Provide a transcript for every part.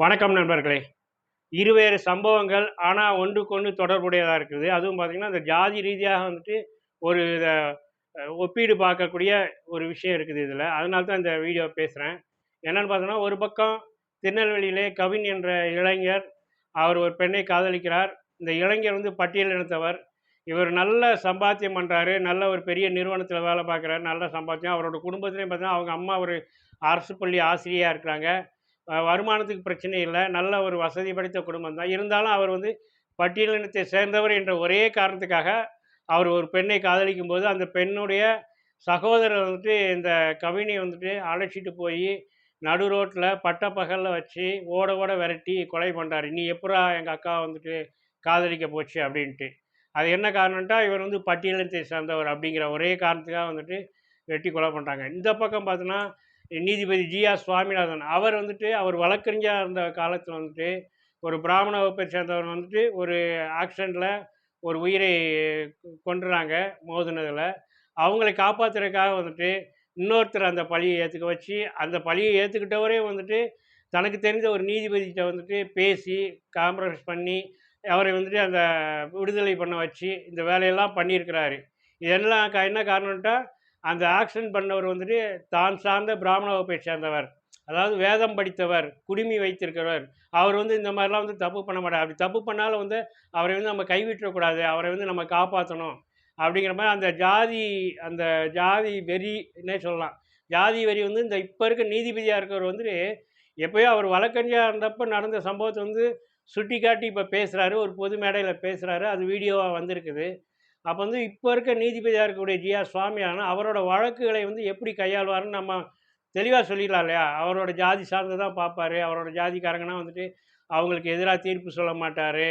வணக்கம் நண்பர்களே. இருவேறு சம்பவங்கள் ஆனால் ஒன்றுக்கொன்று தொடர்புடையதாக இருக்குது. அதுவும் பார்த்திங்கன்னா இந்த ஜாதி ரீதியாக வந்துட்டு ஒரு இதை ஒப்பீடு பார்க்கக்கூடிய ஒரு விஷயம் இருக்குது இதில். அதனால தான் இந்த வீடியோ பேசுகிறேன் என்னென்னு பார்த்தோன்னா ஒரு பக்கம் திருநெல்வேலியிலே கவின் என்ற இளைஞர் அவர் ஒரு பெண்ணை காதலிக்கிறார். இந்த இளைஞர் வந்து பட்டியல் இணைத்தவர் இவர் நல்ல சம்பாத்தியம் பண்ணுறாரு நல்ல ஒரு பெரிய நிறுவனத்தில் வேலை பார்க்குறாரு. நல்ல சம்பாத்தியம். அவரோட குடும்பத்துலேயும் பார்த்தீங்கன்னா அவங்க அம்மா ஒரு அரசு பள்ளி ஆசிரியராக இருக்கிறாங்க. வருமானத்துக்கு பிரச்சனை இல்லை. நல்ல ஒரு வசதி படைத்த குடும்பம் தான். இருந்தாலும் அவர் வந்து பட்டியலினத்தை சேர்ந்தவர் என்ற ஒரே காரணத்துக்காக அவர் ஒரு பெண்ணை காதலிக்கும் போது அந்த பெண்ணுடைய சகோதரர் வந்துட்டு இந்த கவினியை வந்துட்டு அழைச்சிட்டு போய் நடு ரோட்டில் பட்டப்பகலில் வச்சு ஓட ஓட விரட்டி கொலை பண்ணுறாரு நீ எப்படா எங்கள் அக்கா வந்துட்டு காதலிக்க போச்சு? அப்படின்ட்டு. அது என்ன காரணம்ட்டா இவர் வந்து பட்டியலினத்தை சேர்ந்தவர் அப்படிங்கிற ஒரே காரணத்துக்காக வந்துட்டு வெட்டி கொலை பண்ணுறாங்க இந்த பக்கம் பார்த்தோன்னா நீதிபதி ஜி ஆர் சுவாமிநாதன். அவர் வந்துட்டு அவர் வழக்கறிஞராக இருந்த காலத்தில் வந்துட்டு ஒரு பிராமண வகுப்பை சேர்ந்தவர் வந்துட்டு ஒரு ஆக்சிடெண்ட்டில் ஒரு உயிரை கொண்டுறாங்க மோதினதில். அவங்களை காப்பாற்றுறதுக்காக வந்துட்டு இன்னொருத்தர் அந்த பழியை ஏற்றுக்க வச்சு அந்த பழியை ஏற்றுக்கிட்டவரே வந்துட்டு தனக்கு தெரிஞ்ச ஒரு நீதிபதிகிட்ட வந்துட்டு பேசி காம்ப்ரமைஸ் பண்ணி அவரை வந்துட்டு அந்த விடுதலை பண்ண வச்சு இந்த வேலையெல்லாம் பண்ணியிருக்கிறாரு. இதெல்லாம் க என்ன காரணம்ட்டா அந்த ஆக்சிடென்ட் பண்ணவர் வந்துட்டு தான் சார்ந்த பிராமண வகுப்பை சேர்ந்தவர். அதாவது வேதம் படித்தவர் குடுமி வைத்திருக்கிறவர். அவர் வந்து இந்த மாதிரிலாம் வந்து தப்பு பண்ண மாட்டார். அப்படி தப்பு பண்ணாலும் வந்து அவரை வந்து நம்ம கைவிட்டக்கூடாது. அவரை வந்து நம்ம காப்பாற்றணும் அப்படிங்கிற மாதிரி அந்த ஜாதி அந்த ஜாதி வெறின்னே சொல்லலாம். ஜாதி வெறி வந்து இந்த இப்போ இருக்க நீதிபதியாக இருக்கிறவர் வந்துட்டு எப்பயோ அவர் வழக்கறிஞராக இருந்தப்போ நடந்த சம்பவத்தை வந்து சுட்டி காட்டி இப்போ பேசுகிறாரு ஒரு பொது மேடையில் பேசுகிறாரு அது வீடியோவாக வந்திருக்குது. அப்போ வந்து இப்போ இருக்க நீதிபதியாக இருக்கக்கூடிய ஜியா சுவாமியான அவரோட வழக்குகளை வந்து எப்படி கையாளுவாருன்னு நம்ம தெளிவாக சொல்லிடலாம் இல்லையா? அவரோட ஜாதி சார்ந்து தான் பார்ப்பாரு. அவரோட ஜாதிக்காரங்கன்னா வந்துட்டு அவங்களுக்கு எதிராக தீர்ப்பு சொல்ல மாட்டார்.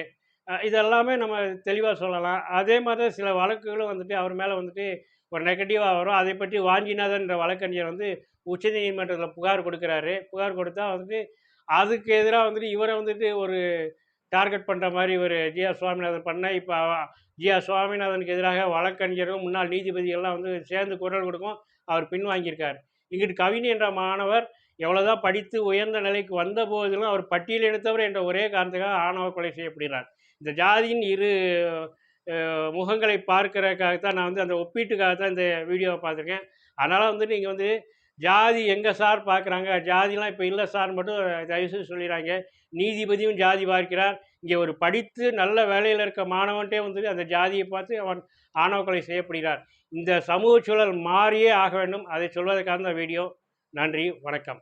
இதெல்லாமே நம்ம தெளிவாக சொல்லலாம். அதே மாதிரி தான் சில வழக்குகளும் வந்துட்டு அவர் மேலே வந்துட்டு ஒரு நெகட்டிவாக வரும். அதை பற்றி வாஞ்சிநாதன்ற வழக்கறிஞர் வந்து உச்சநீதிமன்றத்தில் புகார் கொடுக்குறாரு. புகார் கொடுத்தா வந்துட்டு அதுக்கு எதிராக வந்துட்டு இவரை வந்துட்டு ஒரு டார்கெட் பண்ணுற மாதிரி ஒரு ஜி ஆர் சுவாமிநாதன் பண்ண இப்போ ஜி ஆர் சுவாமிநாதனுக்கு எதிராக வழக்கறிஞரும் முன்னாள் நீதிபதிகள்லாம் வந்து சேர்ந்து குரல் கொடுக்கும் அவர் பின்வாங்கியிருக்கார். இங்கிட்டு கவினி என்ற மாணவர் எவ்வளோதான் படித்து உயர்ந்த நிலைக்கு வந்த போதிலும் அவர் பட்டியல் எடுத்தவர் என்ற ஒரே காரணத்துக்காக ஆணவ கொலை செய்யப்படுகிறார். இந்த ஜாதியின் இரு முகங்களை பார்க்கறதுக்காகத்தான் நான் வந்து அந்த ஒப்பீட்டுக்காக தான் இந்த வீடியோவை பார்த்துருக்கேன். அதனால் வந்து நீங்கள் வந்து ஜாதி எங்கே சார் பார்க்குறாங்க? ஜாதிலாம் இப்போ இல்லை சார் மட்டும் தயவுசெய்து சொல்லிடுறாங்க நீதிபதியும் ஜாதி பார்க்கிறார். இங்கே ஒரு படித்து நல்ல வேலையில் இருக்க மாணவன்ட்டே வந்து அந்த ஜாதியை பார்த்து அவன் ஆணவ கொலை செய்யப்படுகிறார். இந்த சமூக சூழல் மாறியே ஆக வேண்டும். அதை சொல்வதற்காக தான் வீடியோ. நன்றி. வணக்கம்.